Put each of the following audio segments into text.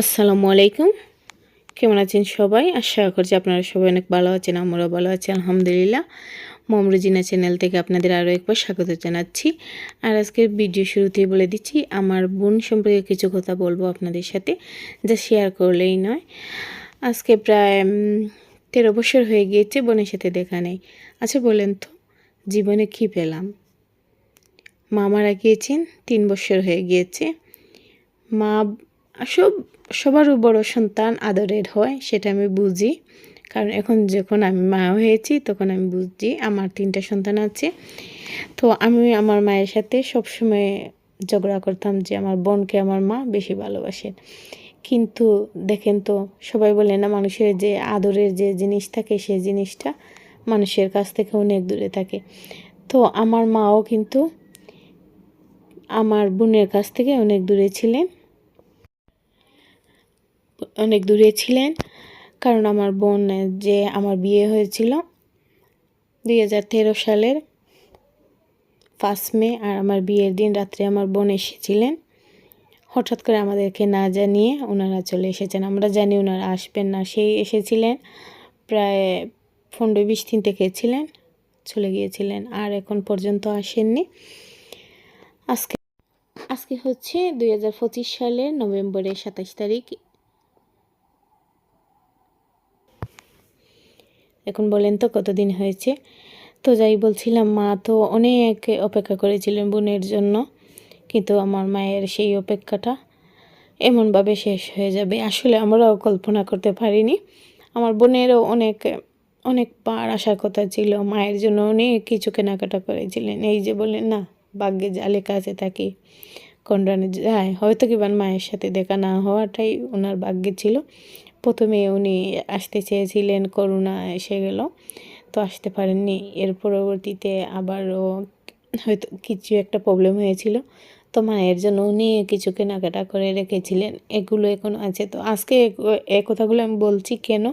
আসসালামু আলাইকুম। কেমন আছেন সবাই? আশা করছি আপনারা সবাই অনেক ভালো আছেন, আমরাও ভালো আছি, আলহামদুলিল্লাহ। মমরুজিনা চ্যানেল থেকে আপনাদের আরও একবার স্বাগত জানাচ্ছি। আর আজকের ভিডিও শুরুতেই বলে দিচ্ছি, আমার বোন সম্পর্কে কিছু কথা বলব আপনাদের সাথে, যা শেয়ার করলেই নয়। আজকে প্রায় তেরো বছর হয়ে গিয়েছে বোনের সাথে দেখা নেই। আচ্ছা বলেন তো, জীবনে কি পেলাম? মামারা গিয়েছেন, তিন বছর হয়ে গিয়েছে। মা সব সবারও বড় সন্তান আদরের হয়, সেটা আমি বুঝি। কারণ এখন যখন আমি মা হয়েছি, তখন আমি বুঝছি আমার তিনটা সন্তান আছে। তো আমি আমার মায়ের সাথে সবসময় ঝগড়া করতাম যে আমার বোনকে আমার মা বেশি ভালোবাসেন কিন্তু দেখেন তো, সবাই বলে না মানুষের যে আদরের যে জিনিস থাকে সেই জিনিসটা মানুষের কাছ থেকে অনেক দূরে থাকে। তো আমার মাও কিন্তু আমার বোনের কাছ থেকে অনেক দূরে ছিলেন। অনেক দূরে ছিলেন। কারণ আমার বোন যে আমার বিয়ে হয়েছিল দুই হাজার তেরো সালের ফার্স্ট মে, আর আমার বিয়ের দিন রাত্রে আমার বোন এসেছিলেন। হঠাৎ করে আমাদেরকে না জানিয়ে ওনারা চলে এসেছেন। আমরা জানি ওনারা আসবেন না, সেই এসেছিলেন। প্রায় পনেরো বিশ দিন থেকে ছিলেন, চলে গিয়েছিলেন, আর এখন পর্যন্ত আসেননি। আজকে আজকে হচ্ছে দুই হাজার পঁচিশ সালের নভেম্বরের সাতাশ তারিখ। এখন বলেন তো কতদিন হয়েছে? তো যাই বলছিলাম, মা তো অনেক অপেক্ষা করেছিলেন বোনের জন্য, কিন্তু আমার মায়ের সেই অপেক্ষাটা এমনভাবে শেষ হয়ে যাবে। আসলে আমরাও কল্পনা করতে পারিনি। আমার বোনেরও অনেক অনেক বার আসার কথা ছিল, মায়ের জন্য অনেক কিছু কেনাকাটা করেছিলেন। এই যে বলেন না, ভাগ্যে জালে কাছে থাকি কন্ডানে যায় হয়তো কিবার মায়ের সাথে দেখা না হওয়াটাই ওনার ভাগ্যে ছিল। প্রথমে উনি আসতে চেয়েছিলেন করোনা এসে গেল, তো আসতে পারেননি। এর পরবর্তীতে আবারও হয়তো কিছু একটা প্রবলেম হয়েছিল। তো মায়ের জন্য উনি কিছু কেনাকাটা করে রেখেছিলেন। এগুলো এখন আছে। তো আজকে এ কথাগুলো আমি বলছি কেন?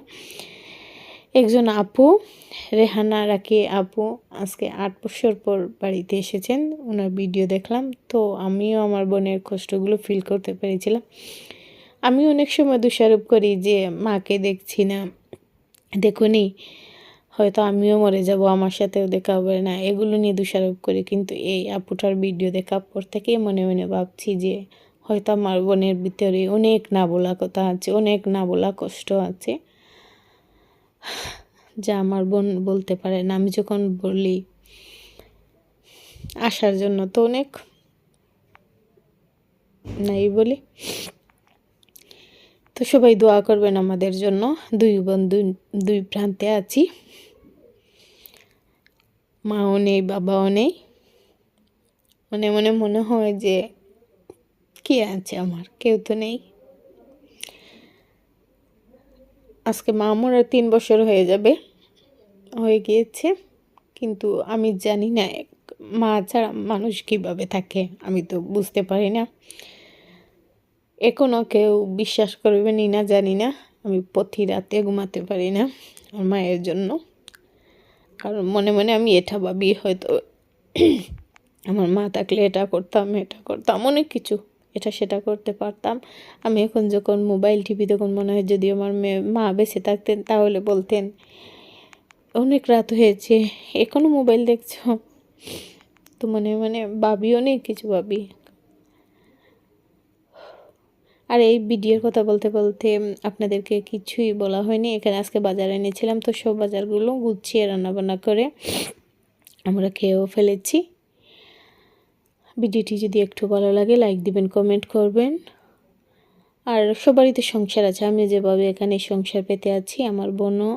একজন আপু, রেহানা রাখি আপু আজকে আট বছর পর বাড়িতে এসেছেন। ওনার ভিডিও দেখলাম। তো আমিও আমার বোনের কষ্টগুলো ফিল করতে পেরেছিলাম। আমি অনেক সময় দোষারোপ করি যে, মাকে দেখছি না। দেখুনি, হয়তো আমিও মরে যাব, আমার সাথেও দেখা হবে না। এগুলো নিয়ে দোষারোপ করি। কিন্তু এই আপুটার ভিডিও দেখার পর থেকেই মনে মনে ভাবছি যে, হয়তো আমার বোনের ভিতরে অনেক না বলা কথা আছে, অনেক না বলা কষ্ট আছে। যা আমার বোন বলতে পারে না। আমি যখন বলি আসার জন্য তো অনেক নাই বলি। তো সবাই দোয়া করবেন আমাদের জন্য। দুই বোন, দুই প্রান্তে আছি। মাও নেই, বাবাও নেই। মনে মনে মনে হয় যে কে আছে আমার? কেউ তো নেই। আজকে মামুর আর তিন বছর হয়ে যাবে, হয়ে গিয়েছে। কিন্তু আমি জানি না মা ছাড়া মানুষ কীভাবে থাকে, আমি তো বুঝতে পারি না। এখনও কেউ বিশ্বাস করবেনই না জানি না। আমি প্রতি রাতে ঘুমাতে পারি না আমার মায়ের জন্য। কারণ মনে মনে আমি এটা ভাবি, হয়তো আমার মা থাকলে এটা করতাম এটা করতাম, অনেক কিছু। এটা সেটা করতে পারতাম। আমি এখন যখন মোবাইল, টিভি তখন মনে হয় যদি আমার মেয়ে মা বেঁচে থাকতেন তাহলে বলতেন, অনেক রাত হয়েছে এখনও মোবাইল দেখছ? তো মনে মানে ভাবি, অনেক কিছু ভাবি। আর এই ভিডিওর কথা বলতে বলতে আপনাদেরকে কিছুই বলা হয়নি। এখানে আজকে বাজারে এনেছিলাম, তো সব বাজারগুলো গুছিয়ে রান্নাবান্না করে আমরা খেয়েও ফেলেছি। ভিডিওটি যদি একটু ভালো লাগে লাইক দিবেন কমেন্ট করবেন। আর সবারই তো সংসার আছে, আমি যেভাবে এখানে সংসার পেতে আছি, আমার বোনও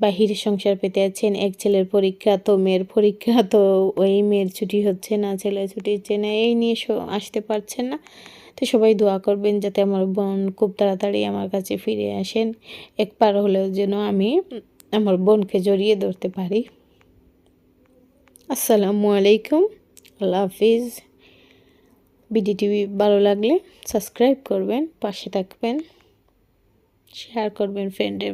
বাহিরে সংসার পেতে আছেন, এক ছেলের পরীক্ষা, তো মেয়ের পরীক্ষা, তো ওই মেয়ের ছুটি হচ্ছে না, ছেলে ছুটি হচ্ছে না, এই নিয়ে আসতে পারছেন না। তো সবাই দোয়া করবেন যাতে আমার বোন খুব তাড়াতাড়ি আমার কাছে ফিরে আসেন, একবার হলেও যেন আমি আমার বোনকে জড়িয়ে ধরতে পারি। আসসালামু আলাইকুম। আল্লাহ হাফিজ। ভিডিওটি ভালো লাগলে সাবস্ক্রাইব করবেন পাশে থাকবেন শেয়ার করবেন ফ্রেন্ডের